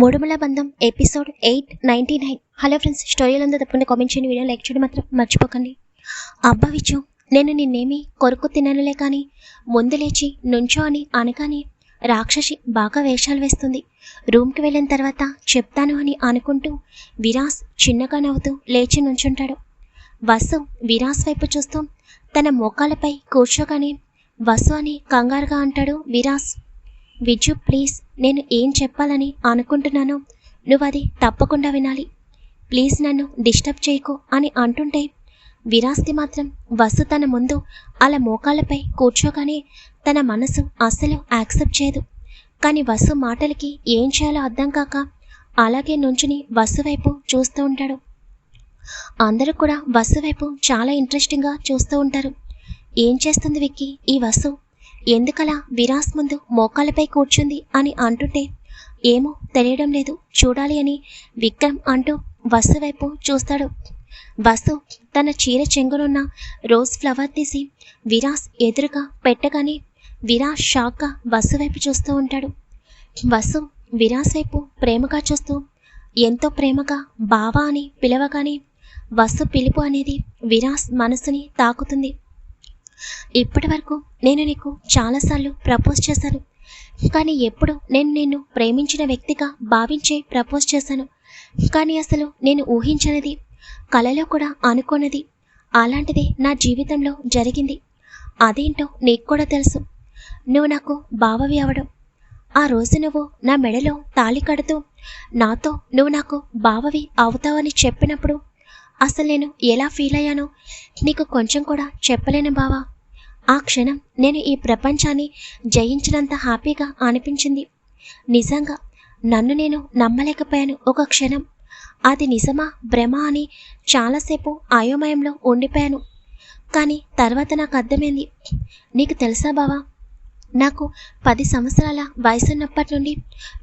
మూడుమల బంధం episode eight ninety nine. Hello friends స్టోరీలంతా తప్పకుండా comment చేయండి. వీడియో లైక్ చేయడం మాత్రం మర్చిపోకండి. అబ్బా విచ్చు నేను నిన్నేమి కొరుకు తిననులే కానీ ముందు లేచి నుంచో అని అనగానే రాక్షసి బాగా వేషాలు వేస్తుంది. రూమ్కి వెళ్ళిన తర్వాత చెప్తాను అని అనుకుంటూ విరాస్ చిన్నగా నవ్వుతూ లేచి నుంచుంటాడు. వసు విరాస్ వైపు చూస్తూ తన మోకాలపై కూర్చోగానే వసు అని కంగారుగా అంటాడు విరాస్. విజు ప్లీజ్ నేను ఏం చెప్పాలని అనుకుంటున్నానో నువ్వు అది తప్పకుండా వినాలి. ప్లీజ్ నన్ను డిస్టర్బ్ చేయకు అని అంటుంటే విరాస్తి మాత్రం వసు తన ముందు అలా మోకాళ్ళపై కూర్చోగానే తన మనసు అస్సలు యాక్సెప్ట్ చేయదు. కానీ వసు మాటలకి ఏం చేయాలో అర్థం కాక అలాగే నుంచుని వసు వైపు చూస్తూ ఉంటాడు. అందరూ కూడా వసు వైపు చాలా ఇంట్రెస్టింగ్గా చూస్తూ ఉంటారు. ఏం చేస్తుంది విక్కీ ఈ వసు? ఎందుకలా విరాస్ ముందు మోకాళ్ళపై కూర్చుంది అని అంటుంటే ఏమో తెలియడం లేదు చూడాలి అని విక్రమ్ అంటూ వసు వైపు చూస్తాడు. వసు తన చీర చెంగునున్న రోజ్ ఫ్లవర్ తీసి విరాస్ ఎదురుగా పెట్టగానే విరాస్ షాక్గా వసు వైపు చూస్తూ ఉంటాడు. వసు విరాస్ వైపు ప్రేమగా చూస్తూ ఎంతో ప్రేమగా బావా అని పిలవగానే వసు పిలుపు అనేది విరాస్ మనసుని తాకుతుంది. ఇప్పటి వరకు నేను నీకు చాలాసార్లు ప్రపోజ్ చేశాను. కానీ ఎప్పుడు నేను నిన్ను ప్రేమించిన వ్యక్తిగా భావించే ప్రపోజ్ చేశాను. కానీ అసలు నేను ఊహించనిది కలలో కూడా అనుకోనది. అలాంటిదే నా జీవితంలో జరిగింది. అదేంటో నీకు కూడా తెలుసు. నువ్వు నాకు బావవి అవడం. ఆ రోజు నువ్వు నా మెడలో తాళి కడుతూ నాతో నువ్వు నాకు బావవి అవుతావని చెప్పినప్పుడు అసలు నేను ఎలా ఫీల్ అయ్యానో నీకు కొంచెం కూడా చెప్పలేను బావా. ఆ క్షణం నేను ఈ ప్రపంచాన్ని జయించినంత హ్యాపీగా అనిపించింది. నిజంగా నన్ను నేను నమ్మలేకపోయాను ఒక క్షణం. అది నిజమా భ్రమ అని చాలాసేపు అయోమయంలో ఉండిపోయాను. కానీ తర్వాత నాకు అర్థమైంది. నీకు తెలుసా బావా నాకు పది సంవత్సరాల వయసున్నప్పటి నుండి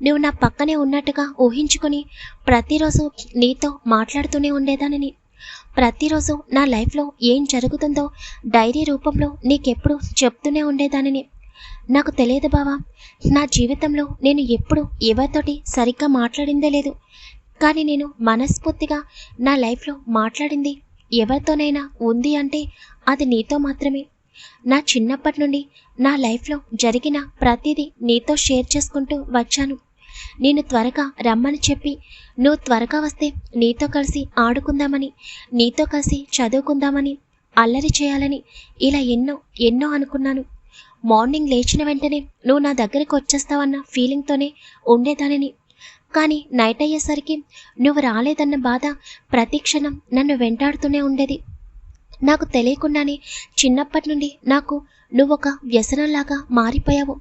నువ్వు నా పక్కనే ఉన్నట్టుగా ఊహించుకొని ప్రతిరోజు నీతో మాట్లాడుతూనే ఉండేదానని. ప్రతిరోజు నా లైఫ్లో ఏం జరుగుతుందో డైరీ రూపంలో నీకెప్పుడు చెప్తూనే ఉండేదానిని. నాకు తెలియదు బావా నా జీవితంలో నేను ఎప్పుడు ఎవరితోటి సరిగ్గా మాట్లాడిందే లేదు. కానీ నేను మనస్ఫూర్తిగా నా లైఫ్లో మాట్లాడింది ఎవరితోనైనా ఉంది అంటే అది నీతో మాత్రమే. నా చిన్నప్పటి నుండి నా లైఫ్లో జరిగిన ప్రతిదీ నీతో షేర్ చేసుకుంటూ వచ్చాను. నేను త్వరగా రమ్మని చెప్పి నువ్వు త్వరగా వస్తే నీతో కలిసి ఆడుకుందామని నీతో కలిసి చదువుకుందామని అల్లరి చేయాలని ఇలా ఎన్నో ఎన్నో అనుకున్నాను. మార్నింగ్ లేచిన వెంటనే నువ్వు నా దగ్గరికి వచ్చేస్తావన్న ఫీలింగ్తోనే ఉండేదానిని. కానీ నైట్ అయ్యేసరికి నువ్వు రాలేదన్న బాధ ప్రతి క్షణం నన్ను వెంటాడుతూనే ఉండేది. నాకు తెలియకుండానే చిన్నప్పటి నుండి నాకు నువ్వు ఒక వ్యసనంలాగా మారిపోయావు.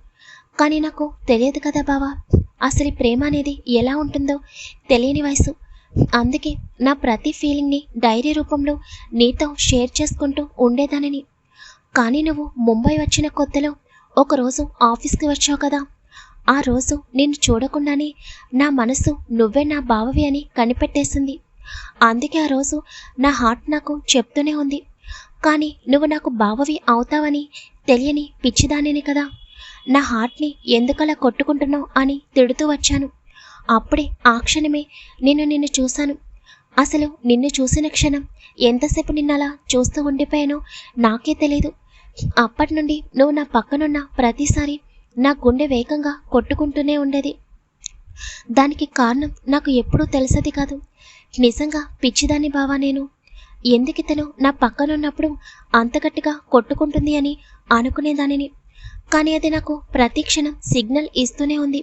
కానీ నాకు తెలియదు కదా బావా. అసలు ప్రేమ అనేది ఎలా ఉంటుందో తెలియని వయసు. అందుకే నా ప్రతి ఫీలింగ్ని డైరీ రూపంలో నీతో షేర్ చేసుకుంటూ ఉండేదానిని. కానీ నువ్వు ముంబై వచ్చిన కొత్తలో ఒకరోజు ఆఫీస్కి వచ్చావు కదా. ఆ రోజు నిన్ను చూడకుండానే నా మనసు నువ్వే నా బావవి అని కనిపెట్టేసింది. అందుకే ఆ రోజు నా హార్ట్ నాకు చెప్తూనే ఉంది. కానీ నువ్వు నాకు బావవి అవుతావని తెలియని పిచ్చిదానిని కదా. నా హార్ట్ని ఎందుకలా కొట్టుకుంటున్నావు అని తిడుతూ వచ్చాను. అప్పుడే ఆ క్షణమే నేను నిన్ను చూశాను. అసలు నిన్ను చూసిన క్షణం ఎంతసేపు నిన్నలా చూస్తూ ఉండిపోయానో నాకే తెలియదు అప్పటి నుండి నువ్వు నా పక్కనున్న ప్రతిసారి నా గుండె వేగంగా కొట్టుకుంటూనే ఉండేది. దానికి కారణం నాకు ఎప్పుడూ తెలిసేది కాదు. నిజంగా పిచ్చిదాన్ని బావా నేను. ఎందుకితను నా పక్కనున్నప్పుడు అంతగట్టిగా కొట్టుకుంటుంది అని అనుకునేదానిని. కానీ అది నాకు ప్రతిక్షణం సిగ్నల్ ఇస్తూనే ఉంది.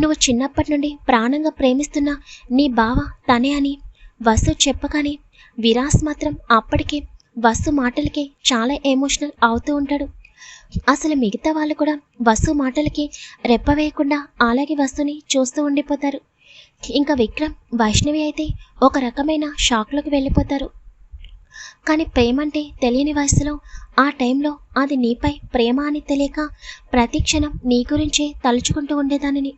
నువ్వు చిన్నప్పటి నుండి ప్రాణంగా ప్రేమిస్తున్న నీ బావ తనే అని వసు చెప్పగానే విరాస్ మాత్రం అప్పటికే వసు మాటలకి చాలా ఎమోషనల్ అవుతూ ఉంటాడు. అసలు మిగతా వాళ్ళు కూడా వసు మాటలకి రెప్పవేయకుండా అలాగే వస్తుని చూస్తూ ఉండిపోతారు. ఇంకా విక్రమ్ వైష్ణవి అయితే ఒక రకమైన షాక్లోకి వెళ్ళిపోతారు. కానీ ప్రేమ అంటే తెలియని వయసులో ఆ టైంలో అది నీపై ప్రేమ అని తెలియక ప్రతి క్షణం నీ గురించే తలుచుకుంటూ ఉండేదానిని.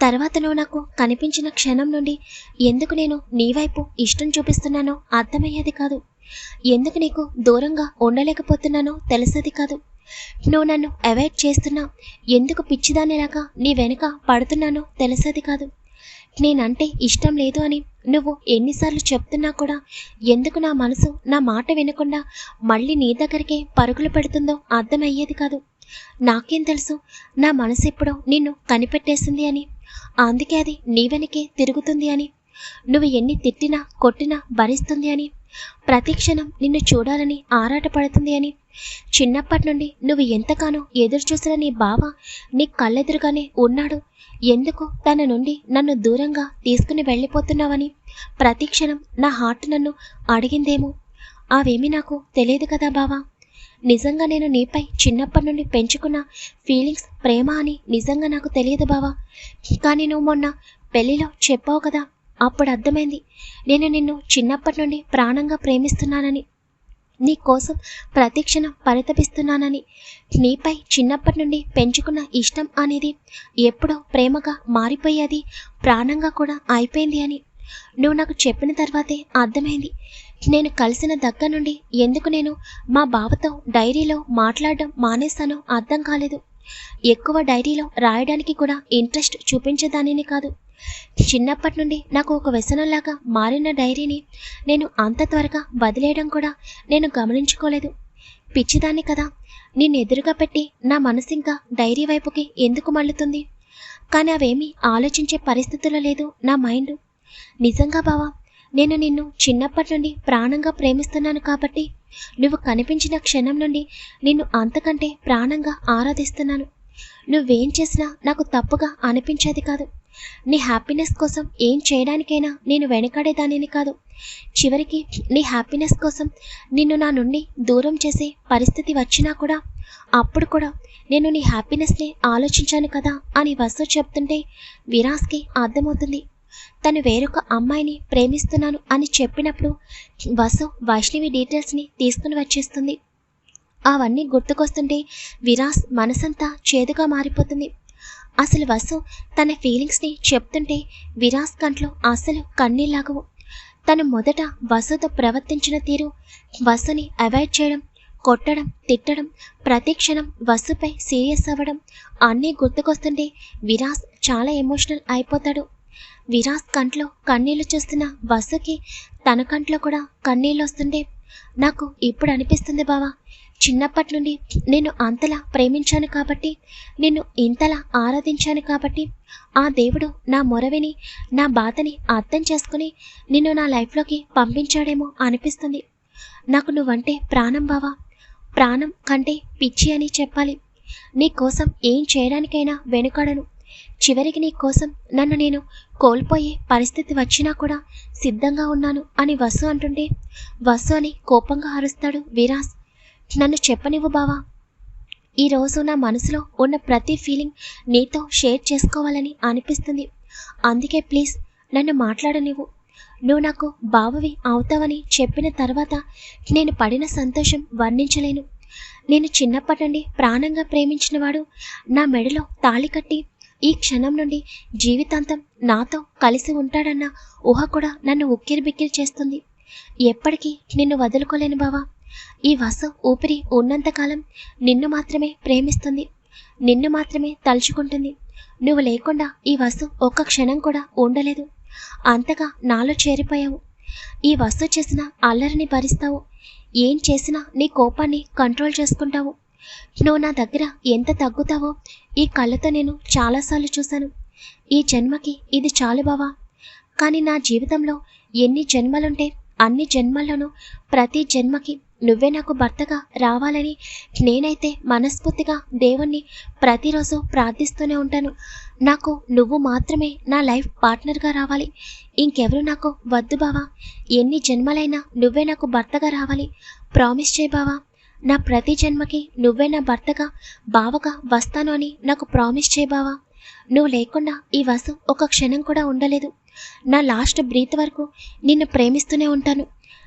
తర్వాతలో నాకు కనిపించిన క్షణం నుండి ఎందుకు నేను నీ వైపు ఇష్టం చూపిస్తున్నానో అర్థమయ్యేది కాదు. ఎందుకు నీకు దూరంగా ఉండలేకపోతున్నానో తెలిసేది కాదు. నువ్వు నన్ను అవాయిడ్ చేస్తున్నా ఎందుకు పిచ్చిదానిలాగా నీ వెనుక పడుతున్నానో తెలిసేది కాదు. నేనంటే ఇష్టం లేదు అని నువ్వు ఎన్నిసార్లు చెప్తున్నా కూడా ఎందుకు నా మనసు నా మాట వినకుండా మళ్ళీ నీ దగ్గరికే పరుగులు పెడుతుందో అర్థమయ్యేది కాదు. నాకేం తెలుసు? నా మనసు ఎప్పుడో నిన్ను కనిపెట్టేసింది అని. అందుకే అది నీ వెనకే తిరుగుతుంది అని. నువ్వు ఎన్ని తిట్టినా కొట్టినా భరిస్తుంది అని. ప్రతి క్షణం నిన్ను చూడాలని ఆరాటపడుతుంది అని. చిన్నప్పటి నుండి నువ్వు ఎంతగానో ఎదురు చూసిన నీ బావ నీ కళ్ళెదురుగానే ఉన్నాడు. ఎందుకు తన నుండి నన్ను దూరంగా తీసుకుని వెళ్ళిపోతున్నావని? ప్రతిక్షణం నా హార్ట్ నన్ను అడిగిందేమో? అవేమీ నాకు తెలియదు కదా బావా. నిజంగా నేను నీపై చిన్నప్పటి నుండి పెంచుకున్న ఫీలింగ్స్ ప్రేమ అని నిజంగా నాకు తెలియదు బావా. కానీ నువ్వు మొన్న పెళ్ళిలో చెప్పావు కదా అప్పుడు అర్థమైంది. నేను నిన్ను చిన్నప్పటి నుండి ప్రాణంగా ప్రేమిస్తున్నానని. నీ కోసం ప్రతిక్షణం పరితపిస్తున్నానని. నీపై చిన్నప్పటి నుండి పెంచుకున్న ఇష్టం అనేది ఎప్పుడో ప్రేమగా మారిపోయేది ప్రాణంగా కూడా అయిపోయింది అని. నువ్వు నాకు చెప్పిన తర్వాతే అర్థమైంది. నేను కలిసిన దగ్గర నుండి ఎందుకు నేను మా బావతో డైరీలో మాట్లాడడం మానేస్తానో అర్థం కాలేదు. ఎక్కువ డైరీలో రాయడానికి కూడా ఇంట్రెస్ట్ చూపించేదానిని కాదు. చిన్నప్పటి నుండి నాకు ఒక వ్యసనంలాగా మారిన డైరీని నేను అంత త్వరగా వదిలేయడం కూడా నేను గమనించుకోలేదు. పిచ్చిదాన్ని కదా నిన్ను ఎదురుగా పెట్టి నా మనసు ఇంకా డైరీ వైపుకి ఎందుకు మళ్ళుతుంది? కానీ అవేమీ ఆలోచించే పరిస్థితుల్లో లేదు నా మైండ్. నిజంగా బావా నేను నిన్ను చిన్నప్పటి నుండి ప్రాణంగా ప్రేమిస్తున్నాను కాబట్టి నువ్వు కనిపించిన క్షణం నుండి నిన్ను అంతకంటే ప్రాణంగా ఆరాధిస్తున్నాను. నువ్వేం చేసినా నాకు తప్పుగా అనిపించేది కాదు. నీ హ్యాపీనెస్ కోసం ఏం చేయడానికైనా నేను వెనకాడేదానిని కాదు. చివరికి నీ హ్యాపీనెస్ కోసం నిన్ను నా నుండి దూరం చేసే పరిస్థితి వచ్చినా కూడా అప్పుడు కూడా నేను నీ హ్యాపీనెస్ని ఆలోచించాను కదా అని వసు చెప్తుంటే విరాస్కి అర్థమవుతుంది. తను వేరొక అమ్మాయిని ప్రేమిస్తున్నాను అని చెప్పినప్పుడు వసు వైష్ణవి డీటెయిల్స్ని తీసుకుని వచ్చేస్తుంది. అవన్నీ గుర్తుకొస్తుంటే విరాస్ మనసంతా చేదుగా మారిపోతుంది. అసలు వసు తన ఫీలింగ్స్ని చెప్తుంటే విరాస్ కంట్లో అసలు కన్నీళ్ళాగవు తను మొదట వసుతో ప్రవర్తించిన తీరు వసుని అవాయిడ్ చేయడం కొట్టడం తిట్టడం ప్రతిక్షణం వసుపై సీరియస్ అవ్వడం అన్నీ గుర్తుకొస్తుంటే విరాస్ చాలా ఎమోషనల్ అయిపోతాడు. విరాస్ కంట్లో కన్నీళ్ళు చూస్తున్న వసుకి తన కంట్లో కూడా కన్నీళ్ళు వస్తుండే నాకు ఇప్పుడు అనిపిస్తుంది బావా చిన్నప్పటి నుండి నేను అంతలా ప్రేమించాను కాబట్టి నిన్ను ఇంతలా ఆరాధించాను కాబట్టి ఆ దేవుడు నా మొరవిని నా బాధని అర్థం చేసుకుని నిన్ను నా లైఫ్లోకి పంపించాడేమో అనిపిస్తుంది. నాకు నువ్వంటే ప్రాణం బావా. ప్రాణం కంటే పిచ్చి అని చెప్పాలి. నీ కోసం ఏం చేయడానికైనా వెనుకడను. చివరికి నీ కోసం నన్ను నేను కోల్పోయే పరిస్థితి వచ్చినా కూడా సిద్ధంగా ఉన్నాను అని వసు అంటుంటే వసు అని కోపంగా అరుస్తాడు విరాస్. నన్ను చెప్పనివ్వు బావా. ఈరోజు నా మనసులో ఉన్న ప్రతి ఫీలింగ్ నీతో షేర్ చేసుకోవాలని అనిపిస్తుంది. అందుకే ప్లీజ్ నన్ను మాట్లాడనివ్వు. నువ్వు నాకు బావవి అవుతావని చెప్పిన తర్వాత నేను పడిన సంతోషం వర్ణించలేను. నేను చిన్నప్పటి నుండి ప్రాణంగా ప్రేమించినవాడు. నా మెడలో తాళి కట్టి ఈ క్షణం నుండి జీవితాంతం నాతో కలిసి ఉంటాడన్న ఊహ కూడా నన్ను ఉక్కిరి బిక్కిరి చేస్తుంది. ఎప్పటికీ నిన్ను వదులుకోలేను బావా. ఈ వసు ఊపిరి ఉన్నంతకాలం నిన్ను మాత్రమే ప్రేమిస్తుంది. నిన్ను మాత్రమే తలుచుకుంటుంది. నువ్వు లేకుండా ఈ వసు ఒక్క క్షణం కూడా ఉండలేదు. అంతగా నాలో చేరిపోయావు. ఈ వస్తు చేసిన అల్లరిని భరిస్తావు. ఏం చేసినా నీ కోపాన్ని కంట్రోల్ చేసుకుంటావు. నువ్వు నా దగ్గర ఎంత తగ్గుతావో ఈ కళ్ళతో నేను చాలాసార్లు చూశాను. ఈ జన్మకి ఇది చాలు బావా. కానీ నా జీవితంలో ఎన్ని జన్మలుంటే అన్ని జన్మల్లోనూ ప్రతి జన్మకి నువ్వే నాకు భర్తగా రావాలని నేనైతే మనస్ఫూర్తిగా దేవుణ్ణి ప్రతిరోజు ప్రార్థిస్తూనే ఉంటాను. నాకు నువ్వు మాత్రమే నా లైఫ్ పార్ట్నర్గా రావాలి. ఇంకెవరు నాకు వద్దు బావా. ఎన్ని జన్మలైనా నువ్వే నాకు భర్తగా రావాలి. ప్రామిస్ చేయి బావా. నా ప్రతి జన్మకి నువ్వే నా భర్తగా బావగా వస్తాను అని నాకు ప్రామిస్ చేయి బావా. నువ్వు లేకుండా ఈ వసు ఒక క్షణం కూడా ఉండలేదు. నా లాస్ట్ బ్రీత్ వరకు నిన్ను ప్రేమిస్తూనే ఉంటాను.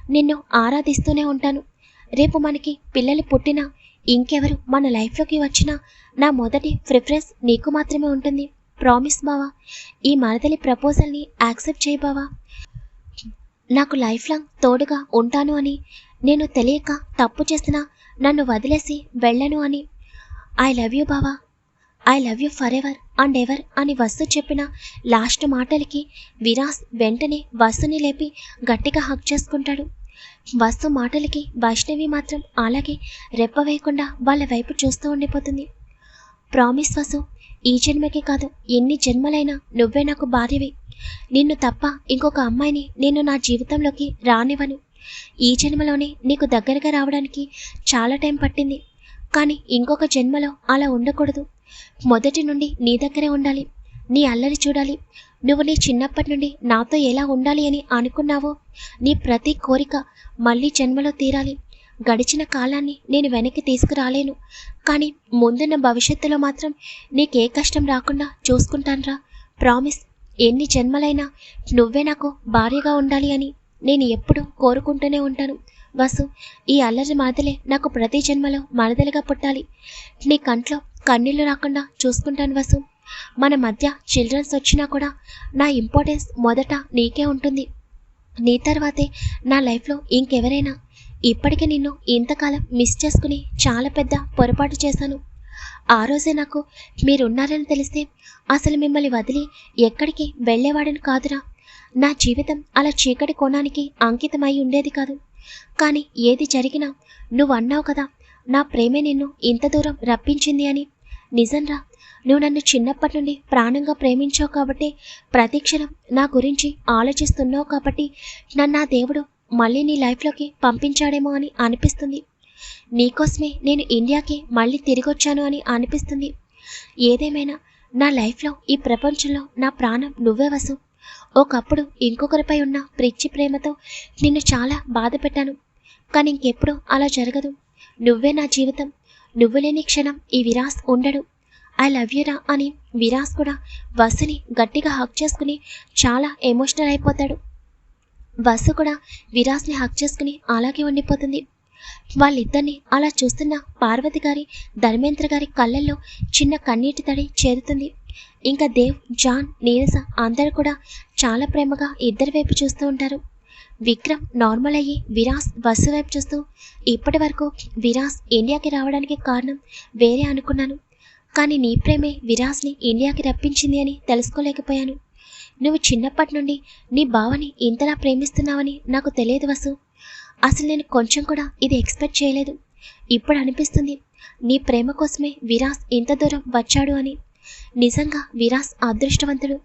నిన్ను ఆరాధిస్తూనే ఉంటాను. రేపు మనకి పిల్లలు పుట్టినా ఇంకెవరు మన లైఫ్లోకి వచ్చినా నా మొదటి ప్రిఫరెన్స్ నీకు మాత్రమే ఉంటుంది. ప్రామిస్ బావా ఈ మరదలి ప్రపోజల్ని యాక్సెప్ట్ చేయి బావా. నాకు లైఫ్ లాంగ్ తోడుగా ఉంటాను అని నేను తెలియక తప్పు చేసినా నన్ను వదిలేసి వెళ్ళను అని. ఐ లవ్ యూ బావా. I love you for ever and ever అని వసు చెప్పిన లాస్ట్ మాటలకి విరాస్ వెంటనే వసుని లేపి గట్టిగా హక్ చేసుకుంటాడు. వస్తు మాటలకి వైష్ణవి మాత్రం అలాగే రెప్ప వేయకుండా వాళ్ళ వైపు చూస్తూ ఉండిపోతుంది. ప్రామిస్ వసు ఈ జన్మకే కాదు ఎన్ని జన్మలైనా నువ్వే నాకు భార్యవి. నిన్ను తప్ప ఇంకొక అమ్మాయిని నేను నా జీవితంలోకి రానివ్వను. ఈ జన్మలోనే నీకు దగ్గరగా రావడానికి చాలా టైం పట్టింది. కానీ ఇంకొక జన్మలో అలా ఉండకూడదు. మొదటి నుండి నీ దగ్గరే ఉండాలి. నీ అల్లరి చూడాలి. నువ్వు నీ చిన్నప్పటి నుండి నాతో ఎలా ఉండాలి అని అనుకున్నావో? నీ ప్రతి కోరిక మళ్ళీ జన్మలో తీరాలి. గడిచిన కాలాన్ని నేను వెనక్కి తీసుకురాలేను. కానీ ముందున్న భవిష్యత్తులో మాత్రం నీకే కష్టం రాకుండా చూసుకుంటానురా. ప్రామిస్ ఎన్ని జన్మలైనా నువ్వే నాకు భార్యగా ఉండాలి అని నేను ఎప్పుడూ కోరుకుంటూనే ఉంటాను. వసు ఈ అల్లరి మాదలే నాకు ప్రతి జన్మలో మరదలుగా పుట్టాలి. నీ కంట్లో కన్నీళ్ళు రాకుండా చూసుకుంటాను వసు. మన మధ్య చిల్డ్రన్స్ వచ్చినా కూడా నా ఇంపార్టెన్స్ మొదట నీకే ఉంటుంది. నీ తర్వాతే నా లైఫ్లో ఇంకెవరైనా ఇప్పటికే నిన్ను ఇంతకాలం మిస్ చేసుకుని చాలా పెద్ద పొరపాటు చేశాను. ఆ రోజే నాకు మీరున్నారని తెలిస్తే అసలు మిమ్మల్ని వదిలి ఎక్కడికి వెళ్ళేవాడని కాదురా. నా జీవితం అలా చీకటి కోణానికి అంకితమై ఉండేది కాదు. కానీ ఏది జరిగినా నువ్వు అన్నావు కదా నా ప్రేమే నిన్ను ఇంత దూరం రప్పించింది అని నిజంరా నువ్వు నన్ను చిన్నప్పటి నుండి ప్రాణంగా ప్రేమించావు కాబట్టి ప్రతిక్షణం నా గురించి ఆలోచిస్తున్నావు కాబట్టి నన్ను ఆ దేవుడు మళ్ళీ నీ లైఫ్లోకి పంపించాడేమో అని అనిపిస్తుంది. నీకోసమే నేను ఇండియాకి మళ్ళీ తిరిగి వచ్చాను అని అనిపిస్తుంది. ఏదేమైనా నా లైఫ్లో ఈ ప్రపంచంలో నా ప్రాణం నువ్వే వసు. ఒకప్పుడు ఇంకొకరిపై ఉన్న ప్రిచ్చి ప్రేమతో నిన్ను చాలా బాధ పెట్టాను కానీ ఇంకెప్పుడు అలా జరగదు. నువ్వే నా జీవితం నువ్వు లేని క్షణం ఈ విరాస్ ఉండడు. ఐ లవ్ యూరా అని విరాస్ కూడా వసుని గట్టిగా హక్ చేసుకుని చాలా ఎమోషనల్ అయిపోతాడు. వసు కూడా విరాస్ని హక్ చేసుకుని అలాగే ఉండిపోతుంది. వాళ్ళిద్దరిని అలా చూస్తున్న పార్వతి గారి ధర్మేంద్ర గారి కళ్ళల్లో చిన్న కన్నీటి తడి చేరుతుంది. ఇంకా దేవ్ జాన్ నీరస అందరూ కూడా చాలా ప్రేమగా ఇద్దరి వైపు చూస్తూ ఉంటారు. విక్రమ్ నార్మల్ అయ్యి విరాస్ బస్సు వైపు చూస్తూ ఇప్పటి వరకు విరాస్ ఇండియాకి రావడానికి కారణం వేరే అనుకున్నాను. కానీ నీ ప్రేమే విరాస్ని ఇండియాకి రప్పించింది అని తెలుసుకోలేకపోయాను. నువ్వు చిన్నప్పటి నుండి నీ బావని ఇంతలా ప్రేమిస్తున్నావని నాకు తెలియదు వసు. అసలు నేను కొంచెం కూడా ఇది ఎక్స్పెక్ట్ చేయలేదు. ఇప్పుడు అనిపిస్తుంది నీ ప్రేమ కోసమే విరాస్ ఇంత దూరం వచ్చాడు అని. నిజంగా విరాస్ అదృష్టవంతుడు.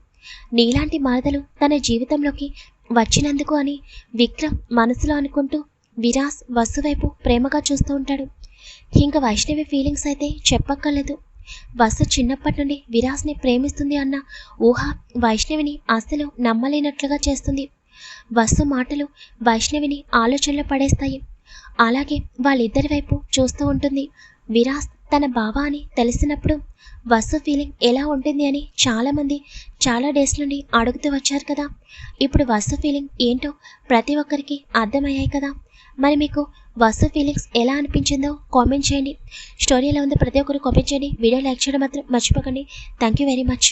నీలాంటి మారదలు తన జీవితంలోకి వచ్చినందుకు అని విక్రమ్ మనసులో అనుకుంటూ విరాస్ వసు వైపు ప్రేమగా చూస్తూ ఉంటాడు. ఇంకా వైష్ణవి ఫీలింగ్స్ అయితే చెప్పక్కర్లేదు. వసు చిన్నప్పటి నుండి విరాస్ని ప్రేమిస్తుంది అన్న ఊహ వైష్ణవిని అస్సలు నమ్మలేనట్లుగా చేస్తుంది. వసు మాటలు వైష్ణవిని ఆలోచనలో పడేస్తాయి. అలాగే వాళ్ళిద్దరి వైపు చూస్తూ ఉంటుంది. విరాస్ తన బావ అని తెలిసినప్పుడు వసు ఫీలింగ్ ఎలా ఉంటుంది అని చాలామంది చాలా డేస్ నుండి అడుగుతూ వచ్చారు కదా. ఇప్పుడు వసు ఫీలింగ్ ఏంటో ప్రతి ఒక్కరికి అర్థమయ్యాయి కదా. మరి మీకు వసు ఫీలింగ్స్ ఎలా అనిపించిందో కామెంట్ చేయండి. స్టోరీ ఎలా ఉందో ప్రతి ఒక్కరు కామెంట్ చేయండి. వీడియో లైక్ చేయడం మాత్రం మర్చిపోకండి. Thank you very much